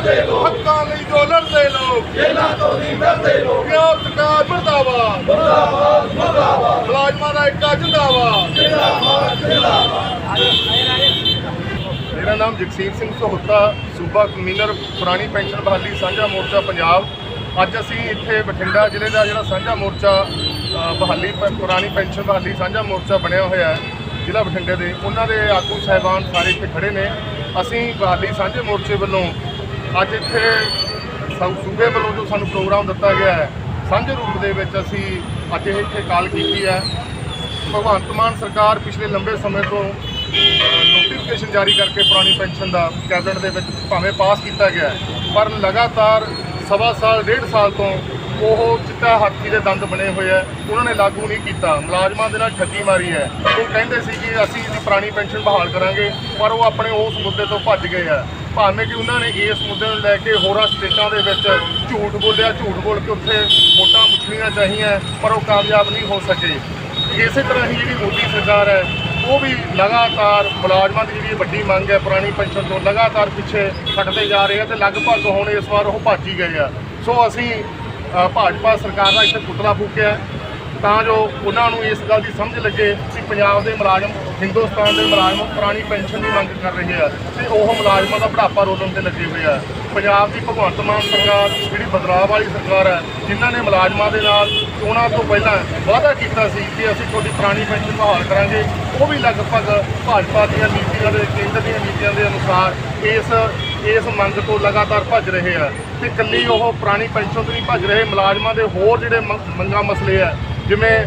ਡਰਦੇ ਲੋਕ ਹੱਕਾਂ ਲਈ ਜੋ ਲੜਦੇ ਲੋਕ ਜੇਲਾਂ ਤੋਂ ਨਹੀਂ ਡਰਦੇ ਲੋਕ। ਪੰਜਾਬ ਸਰਕਾਰ ਮਰਦਾਬਾਦ। ਮੁਰਦਾਬਾਦ ਮੁਰਦਾਬਾਦ। ਮੁਲਾਜ਼ਮਾਂ ਦਾ ਇੱਕਾ ਜਿੰਦਾਬਾਦ। ਜਿੰਦਾਬਾਦ ਜਿੰਦਾਬਾਦ ਮੇਰਾ। ਨਾਮ ਜਗਸੀਰ ਸਿੰਘ ਸਹੋਤਾ ਸੂਬਾ ਕਮਿਸ਼ਨਰ ਪੁਰਾਣੀ ਪੈਨਸ਼ਨ ਬਹਾਲੀ ਸਾਂਝਾ ਮੋਰਚਾ ਪੰਜਾਬ। ਅੱਜ ਅਸੀਂ ਇੱਥੇ ਬਠਿੰਡਾ ਜ਼ਿਲ੍ਹੇ ਦਾ ਜਿਹੜਾ ਸਾਂਝਾ ਮੋਰਚਾ ਬਹਾਲੀ ਪੁਰਾਣੀ ਪੈਨਸ਼ਨ ਬਹਾਲੀ ਸਾਂਝਾ ਮੋਰਚਾ ਬਣਿਆ ਹੋਇਆ ਹੈ ਜ਼ਿਲ੍ਹਾ ਬਠਿੰਡੇ ਦੇ। ਉਹਨਾਂ ਦੇ ਆਗੂ ਸਾਹਿਬਾਨ ਸਾਰੇ ਇੱਥੇ ਖੜੇ ਨੇ। ਅਸੀਂ ਬਹਾਲੀ ਸਾਂਝੇ ਮੋਰਚੇ ਵੱਲੋਂ ਅੱਜ ਇੱਥੇ ਸੂਬੇ ਵੱਲੋਂ ਜੋ ਸਾਨੂੰ ਪ੍ਰੋਗਰਾਮ ਦਿੱਤਾ ਗਿਆ ਹੈ ਸਾਂਝੇ ਰੂਪ ਦੇ ਵਿੱਚ ਅਸੀਂ ਅੱਜ ਇਹ ਇੱਥੇ ਕਾਲ ਕੀਤੀ ਹੈ। ਭਗਵੰਤ ਮਾਨ ਸਰਕਾਰ ਪਿਛਲੇ ਲੰਬੇ ਸਮੇਂ ਤੋਂ ਨੋਟੀਫਿਕੇਸ਼ਨ ਜਾਰੀ ਕਰਕੇ ਪੁਰਾਣੀ ਪੈਨਸ਼ਨ ਦਾ ਕੈਬਨਿਟ ਦੇ ਵਿੱਚ ਭਾਵੇਂ ਪਾਸ ਕੀਤਾ ਗਿਆ ਪਰ ਲਗਾਤਾਰ ਸਵਾ ਸਾਲ, ਡੇਢ ਸਾਲ ਤੋਂ ਉਹ ਚਿੱਟਾ ਹਾਥੀ ਦੇ ਦੰਦ ਬਣੇ ਹੋਏ ਆ ਉਹਨਾਂ ਨੇ ਲਾਗੂ ਨਹੀਂ ਕੀਤਾ। ਮੁਲਾਜ਼ਮਾਂ ਦੇ ਨਾਲ ਠੱਗੀ ਮਾਰੀ ਹੈ। ਉਹ ਕਹਿੰਦੇ ਸੀ ਕਿ ਅਸੀਂ ਇਹਦੀ ਪੁਰਾਣੀ ਪੈਨਸ਼ਨ ਬਹਾਲ ਕਰਾਂਗੇ, ਪਰ ਉਹ ਆਪਣੇ ਉਸ ਮੁੱਦੇ ਤੋਂ ਭੱਜ ਗਏ ਆ ਭਾਵੇਂ ਕਿ ਉਹਨਾਂ ਨੇ ਇਸ ਮੁੱਦੇ ਨੂੰ ਲੈ ਕੇ ਹੋਰਾਂ ਸਟੇਟਾਂ ਦੇ ਵਿੱਚ ਝੂਠ ਬੋਲਿਆ, ਝੂਠ ਬੋਲ ਕੇ ਉੱਥੇ ਵੋਟਾਂ ਮੁੱਛਣੀਆਂ ਚਾਹੀਆਂ, ਪਰ ਉਹ ਕਾਮਯਾਬ ਨਹੀਂ ਹੋ ਸਕੇ। ਇਸੇ ਤਰ੍ਹਾਂ ਹੀ ਜਿਹੜੀ ਮੋਦੀ ਸਰਕਾਰ ਹੈ, ਉਹ ਵੀ ਲਗਾਤਾਰ ਮੁਲਾਜ਼ਮਾਂ ਦੀ ਜਿਹੜੀ ਵੱਡੀ ਮੰਗ ਹੈ, ਪੁਰਾਣੀ ਪੈਨਸ਼ਨ ਤੋਂ ਲਗਾਤਾਰ ਪਿੱਛੇ ਹਟਦੇ ਜਾ ਰਹੇ ਆ ਤੇ ਲਗਭਗ ਹੁਣ ਇਸ ਵਾਰ ਉਹ ਭੱਜ ਹੀ ਗਏ ਆ। ਸੋ ਅਸੀਂ ਭਾਜਪਾ ਸਰਕਾਰ ਦਾ ਇੱਥੇ ਪੁਤਲਾ ਫੂਕਿਆ। ਤਾਂ ਜੋ ਉਹਨਾਂ ਨੂੰ ਇਸ ਗੱਲ ਦੀ ਸਮਝ ਲੱਗੇ ਕਿ ਪੰਜਾਬ ਦੇ ਮੁਲਾਜ਼ਮ, ਹਿੰਦੁਸਤਾਨ ਦੇ ਮੁਲਾਜ਼ਮ ਪੁਰਾਣੀ ਪੈਨਸ਼ਨ ਦੀ ਮੰਗ ਕਰ ਰਹੇ ਆ ਤੇ ਉਹ ਮੁਲਾਜ਼ਮਾਂ ਦਾ ਬੁਢਾਪਾ ਰੋਲਣ ਤੇ ਲੱਗੇ ਹੋਏ ਆ। ਪੰਜਾਬ ਦੀ ਭਗਵੰਤ ਮਾਨ ਸਰਕਾਰ, ਜਿਹੜੀ ਬਦਲਾਅ ਵਾਲੀ ਸਰਕਾਰ ਹੈ ਜਿਨ੍ਹਾਂ ਨੇ ਮੁਲਾਜ਼ਮਾਂ ਦੇ ਨਾਲ ਚੋਣਾਂ ਤੋਂ ਪਹਿਲਾਂ ਵਾਅਦਾ ਕੀਤਾ ਸੀ ਕਿ ਅਸੀਂ ਤੁਹਾਡੀ ਪੁਰਾਣੀ ਪੈਨਸ਼ਨ ਬਹਾਲ ਕਰਾਂਗੇ, ਉਹ ਵੀ ਲਗਭਗ ਭਾਜਪਾ ਦੀਆਂ ਨੀਤੀਆਂ ਦੇ, ਕੇਂਦਰ ਦੀਆਂ ਨੀਤੀਆਂ ਦੇ ਅਨੁਸਾਰ ਇਸ ਇਸ ਮੰਗ ਤੋਂ ਲਗਾਤਾਰ ਭੱਜ ਰਹੇ ਆ। ਤੇ ਇਕੱਲੀ ਉਹ ਪੁਰਾਣੀ ਪੈਨਸ਼ਨ ਤੋਂ ਨਹੀਂ ਭੱਜ ਰਹੇ, ਮੁਲਾਜ਼ਮਾਂ ਦੇ ਹੋਰ ਜਿਹੜੇ ਮੰਗ- ਮੰਗਾਂ ਮਸਲੇ ਆ ਜਿਵੇਂ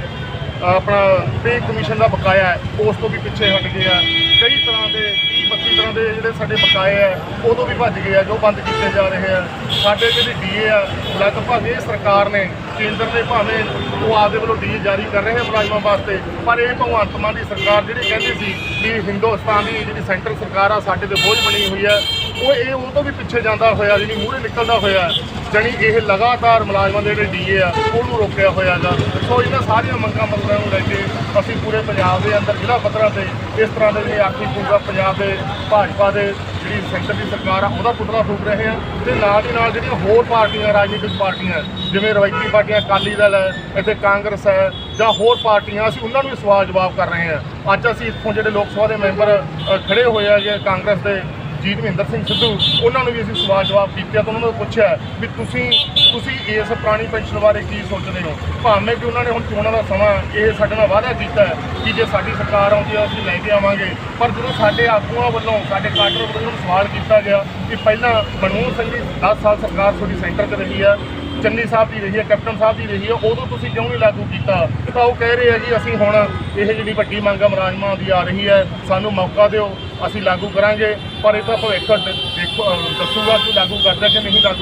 ਆਪਣਾ ਪੇ ਕਮਿਸ਼ਨ ਦਾ ਬਕਾਇਆ ਹੈ, ਉਸ ਤੋਂ ਵੀ ਪਿੱਛੇ ਹਟ ਗਏ ਆ। ਕਈ ਤਰ੍ਹਾਂ ਦੇ 30 32 ਤਰ੍ਹਾਂ ਦੇ ਜਿਹੜੇ ਸਾਡੇ ਬਕਾਏ ਆ, ਉਦੋਂ ਵੀ ਭੱਜ ਗਏ ਆ, ਜੋ ਬੰਦ ਕੀਤੇ ਜਾ ਰਹੇ ਆ। ਸਾਡੇ ਜਿਹੜੇ ਡੀਏ ਆ, ਲਗਭਗ ਇਹ ਸਰਕਾਰ ਨੇ, ਕੇਂਦਰ ਨੇ ਭਾਵੇਂ ਉਹ ਆਪਦੇ ਵੱਲੋਂ ਡੀਏ ਜਾਰੀ ਕਰ ਰਹੇ ਆ ਮੁਲਾਜ਼ਮਾਂ ਵਾਸਤੇ, ਪਰ ਇਹ ਭਗਵੰਤ ਮਾਨ ਦੀ ਸਰਕਾਰ ਜਿਹੜੀ ਕਹਿੰਦੀ ਸੀ ਕਿ ਹਿੰਦੁਸਤਾਨ ਦੀ ਜਿਹੜੀ ਸੈਂਟਰ ਸਰਕਾਰ ਆ, ਸਾਡੇ ਤੇ ਬੋਝ ਬਣੀ ਹੋਈ ਹੈ ਉਹ ਇਹ ਉਹ ਤੋਂ ਵੀ ਪਿੱਛੇ ਜਾਂਦਾ ਹੋਇਆ ਜਿਹੜੀ ਮੂਹਰੇ ਨਿਕਲਦਾ ਹੋਇਆ ਜਾਣੀ ਇਹ ਲਗਾਤਾਰ ਮੁਲਾਜ਼ਮਾਂ ਦੇ ਜਿਹੜੇ ਡੀਏ ਆ ਉਹਨੂੰ ਰੋਕਿਆ ਹੋਇਆ ਗਾ। ਸੋ ਇਹਨਾਂ ਸਾਰੀਆਂ ਮੰਗਾਂ ਮੰਗਾਂ ਨੂੰ ਲੈ ਕੇ ਅਸੀਂ ਪੂਰੇ ਪੰਜਾਬ ਦੇ ਅੰਦਰ ਜ਼ਿਲ੍ਹਾ ਪੱਧਰਾਂ ਤੇ ਇਸ ਤਰ੍ਹਾਂ ਦੇ ਜਿਹੜੇ ਆਖੀ ਪੂਰਾ ਪੰਜਾਬ ਦੇ ਭਾਜਪਾ ਦੇ ਜਿਹੜੀ ਸੈਂਟਰ ਦੀ ਸਰਕਾਰ ਆ ਉਹਦਾ ਪੁਤਲਾ ਫੂਕ ਰਹੇ ਆ। ਤੇ ਨਾਲ ਦੀ ਨਾਲ ਜਿਹੜੀਆਂ ਹੋਰ ਪਾਰਟੀਆਂ ਰਾਜਨੀਤਿਕ ਪਾਰਟੀਆਂ ਜਿਵੇਂ ਰਵਾਇਤੀ ਪਾਰਟੀਆਂ ਅਕਾਲੀ ਦਲ ਹੈ ਇੱਥੇ ਕਾਂਗਰਸ ਹੈ ਜਾਂ ਹੋਰ ਪਾਰਟੀਆਂ ਅਸੀਂ ਉਹਨਾਂ ਨੂੰ ਵੀ ਸਵਾਲ ਜਵਾਬ ਕਰ ਰਹੇ ਹਾਂ ਅੱਜ ਅਸੀਂ ਇੱਥੋਂ ਜਿਹੜੇ ਲੋਕ ਸਭਾ ਦੇ ਮੈਂਬਰ ਅ, ਖੜੇ ਹੋਏ ਆ ਜੇ ਕਾਂਗਰਸ ਦੇ ਜੀਤਵਿੰਦਰ ਸਿੰਘ ਸਿੱਧੂ, ਉਹਨਾਂ ਨੂੰ ਵੀ ਅਸੀਂ ਸਵਾਲ ਜਵਾਬ ਕੀਤੇ ਆ ਤਾਂ ਉਹਨਾਂ ਨੂੰ ਪੁੱਛਿਆ ਵੀ ਤੁਸੀਂ ਤੁਸੀਂ ਇਸ ਪੁਰਾਣੀ ਪੈਨਸ਼ਨ ਬਾਰੇ ਕੀ ਸੋਚਦੇ ਹੋ? ਭਾਵੇਂ ਕਿ ਉਹਨਾਂ ਨੇ ਹੁਣ ਚੋਣਾਂ ਦਾ ਸਮਾਂ ਇਹ ਸਾਡੇ ਨਾਲ ਵਾਅਦਾ ਕੀਤਾ ਕਿ ਜੇ ਸਾਡੀ ਸਰਕਾਰ ਆਉਂਦੀ ਹੈ, ਅਸੀਂ ਲੈ ਕੇ ਆਵਾਂਗੇ। ਪਰ ਜਦੋਂ ਸਾਡੇ ਆਗੂਆਂ ਵੱਲੋਂ, ਸਾਡੇ ਕਾਡਰ ਵੱਲੋਂ ਸਵਾਲ ਕੀਤਾ ਗਿਆ ਕਿ ਪਹਿਲਾਂ ਮਨਮੋਹਨ ਸਿੰਘ ਦੀ 10 ਸਾਲ ਸਰਕਾਰ ਤੁਹਾਡੀ ਸੈਂਟਰ 'ਚ ਰਹੀ ਹੈ ਚੰਨੀ ਸਾਹਿਬ ਦੀ ਰਹੀ ਹੈ, ਕੈਪਟਨ ਸਾਹਿਬ ਦੀ ਰਹੀ ਹੈ, ਉਦੋਂ ਤੁਸੀਂ ਕਿਉਂ ਨਹੀਂ ਲਾਗੂ ਕੀਤਾ? ਤਾਂ ਉਹ ਕਹਿ ਰਹੇ ਆ ਜੀ, ਅਸੀਂ ਹੁਣ ਇਹ ਜਿਹੜੀ ਵੱਡੀ ਮੰਗ ਆ, ਮੁਲਾਜ਼ਮਾਂ ਦੀ ਆ ਰਹੀ ਹੈ, ਸਾਨੂੰ ਮੌਕਾ ਦਿਓ, ਅਸੀਂ ਲਾਗੂ ਕਰਾਂਗੇ, ਪਰ ਇਹ ਤਾਂ ਭਵਿੱਖ ਦੇਖੋ ਦੱਸੂਗਾ ਕਿ ਲਾਗੂ ਕਰਦਾ ਕਿ ਨਹੀਂ ਲਾਗੂ